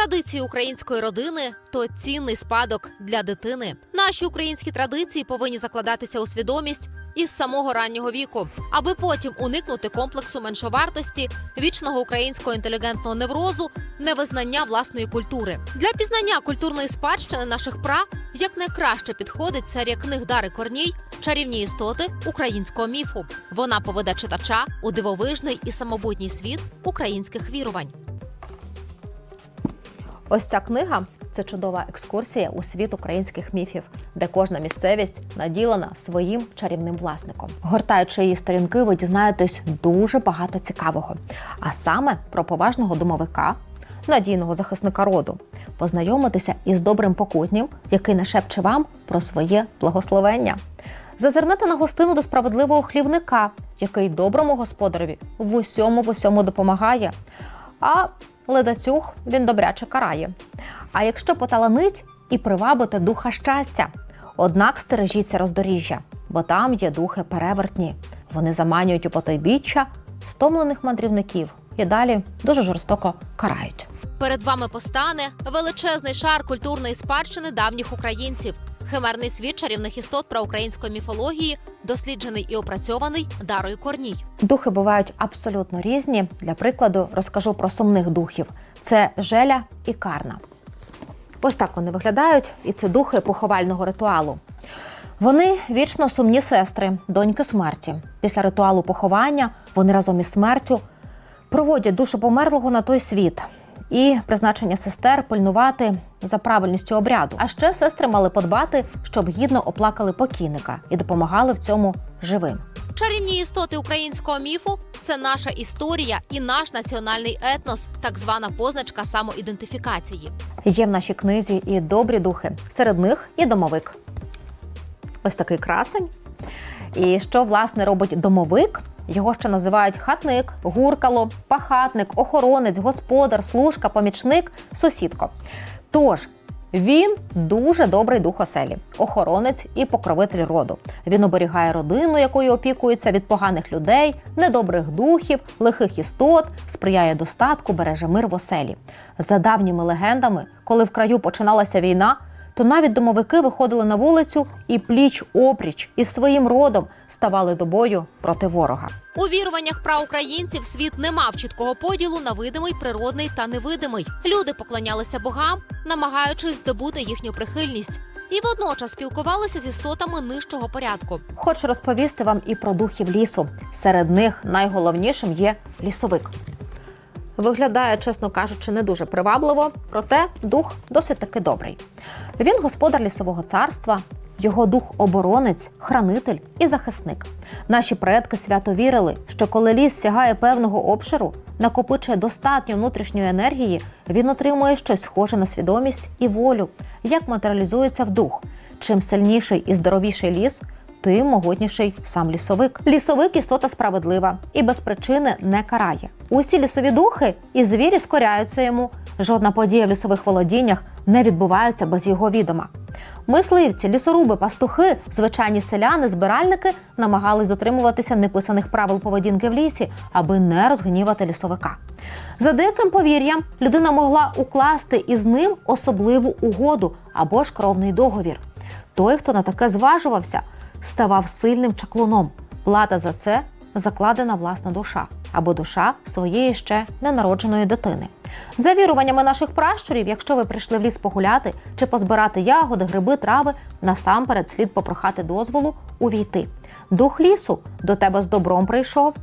Традиції української родини то цінний спадок для дитини. Наші українські традиції повинні закладатися у свідомість із самого раннього віку, аби потім уникнути комплексу меншовартості, вічного українського інтелігентного неврозу, невизнання власної культури. Для пізнання культурної спадщини наших пра якнайкраще підходить серія книг Дари Корній Чарівні істоти українського міфу. Вона поведе читача у дивовижний і самобутній світ українських вірувань. Ось ця книга це чудова екскурсія у світ українських міфів, де кожна місцевість наділена своїм чарівним власником. Гортаючи її сторінки, ви дізнаєтесь дуже багато цікавого, а саме про поважного домовика, надійного захисника роду, познайомитися із добрим покутнім, який нашепче вам про своє благословення. Зазирнете на гостину до справедливого хлівника, який доброму господареві в усьому в усьому допомагає. А ледацюг він добряче карає. А якщо поталанить і привабити духа щастя, однак стережіться роздоріжжя, бо там є духи перевертні. Вони заманюють у потойбіччя стомлених мандрівників і далі дуже жорстоко карають. Перед вами постане величезний шар культурної спадщини давніх українців, химерний світ чарівних істот проукраїнської міфології, досліджений і опрацьований Дарою Корній. Духи бувають абсолютно різні. Для прикладу, розкажу про сумних духів: це Желя і Карна. Ось так вони виглядають, і це духи поховального ритуалу. Вони вічно сумні сестри, доньки смерті. Після ритуалу поховання вони разом із смертю проводять душу померлого на той світ. І призначення сестер пильнувати за правильністю обряду. А ще сестри мали подбати, щоб гідно оплакали покійника і допомагали в цьому живим. Чарівні істоти українського міфу це наша історія і наш національний етнос, так звана позначка самоідентифікації. Є в нашій книзі і добрі духи, серед них і домовик. Ось такий красень. І що власне робить домовик? Його ще називають хатник, гуркало, пахатник, охоронець, господар, служка, помічник, сусідко. Тож він дуже добрий дух оселі, охоронець і покровитель роду. Він оберігає родину, якою опікується від поганих людей, недобрих духів, лихих істот, сприяє достатку, береже мир в оселі. За давніми легендами, коли в краю починалася війна, то навіть домовики виходили на вулицю і пліч опріч із своїм родом ставали до бою проти ворога. У віруваннях праукраїнців світ не мав чіткого поділу на видимий, природний та невидимий. Люди поклонялися богам, намагаючись здобути їхню прихильність, і водночас спілкувалися з істотами нижчого порядку. Хочу розповісти вам і про духів лісу. Серед них найголовнішим є лісовик. Виглядає, чесно кажучи, не дуже привабливо, проте дух досить таки добрий. Він господар лісового царства, його дух оборонець, хранитель і захисник. Наші предки свято вірили, що коли ліс сягає певного обширу, накопичує достатньо внутрішньої енергії, він отримує щось схоже на свідомість і волю, як матеріалізується в дух. Чим сильніший і здоровіший ліс, тим могутніший сам лісовик. Лісовик істота справедлива і без причини не карає. Усі лісові духи і звірі скоряються йому. Жодна подія в лісових володіннях не відбувається без його відома. Мисливці, лісоруби, пастухи, звичайні селяни, збиральники намагались дотримуватися неписаних правил поведінки в лісі, аби не розгнівати лісовика. За деяким повір'ям, людина могла укласти із ним особливу угоду або ж кровний договір. Той, хто на таке зважувався, ставав сильним чаклуном. Плата за це закладена власна душа або душа своєї ще ненародженої дитини. За віруваннями наших пращурів, якщо ви прийшли в ліс погуляти чи позбирати ягоди, гриби, трави, насамперед слід попрохати дозволу увійти. Дух лісу до тебе з добром прийшов.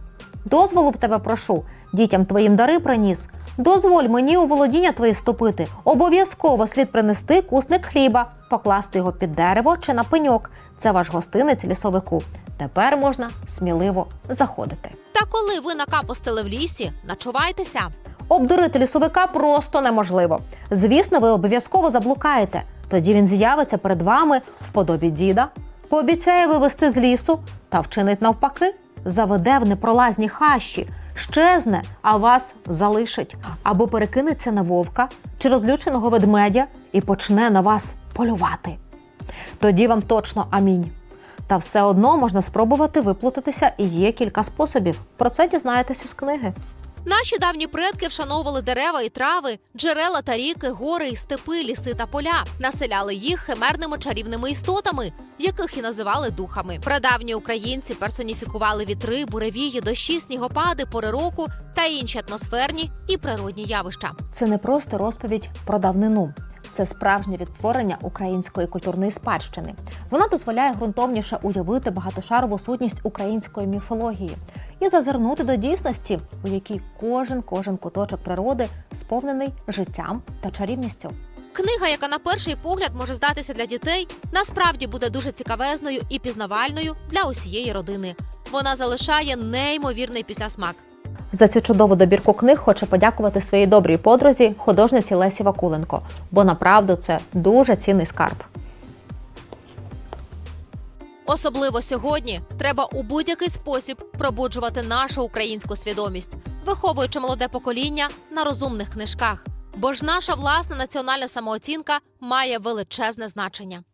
Дозволу в тебе прошу, дітям твоїм дари приніс. Дозволь мені у володіння твої ступити. Обов'язково слід принести кусник хліба, покласти його під дерево чи на пеньок. Це ваш гостинець лісовику. Тепер можна сміливо заходити. Та коли ви накапостили в лісі, начувайтеся. Обдурити лісовика просто неможливо. Звісно, ви обов'язково заблукаєте. Тоді він з'явиться перед вами в подобі діда, пообіцяє вивести з лісу та вчинить навпаки, заведе в непролазні хащі, щезне, а вас залишить, або перекинеться на вовка чи розлюченого ведмедя і почне на вас полювати. Тоді вам точно амінь. Та все одно можна спробувати виплутатися, і є кілька способів. Про це дізнаєтеся з книги. Наші давні предки вшановували дерева і трави, джерела та ріки, гори і степи, ліси та поля, населяли їх химерними чарівними істотами, яких і називали духами. Прадавні українці персоніфікували вітри, буревії, дощі, снігопади, пори року та інші атмосферні і природні явища. Це не просто розповідь про давнину. Це справжнє відтворення української культурної спадщини. Вона дозволяє ґрунтовніше уявити багатошарову сутність української міфології і зазирнути до дійсності, у якій кожен кожен куточок природи сповнений життям та чарівністю. Книга, яка на перший погляд може здатися для дітей, насправді буде дуже цікавезною і пізнавальною для усієї родини. Вона залишає неймовірний післясмак. За цю чудову добірку книг хочу подякувати своїй добрій подрузі, художниці Лесі Вакуленко, бо направду це дуже цінний скарб. Особливо сьогодні треба у будь-який спосіб пробуджувати нашу українську свідомість, виховуючи молоде покоління на розумних книжках. Бо ж наша власна національна самооцінка має величезне значення.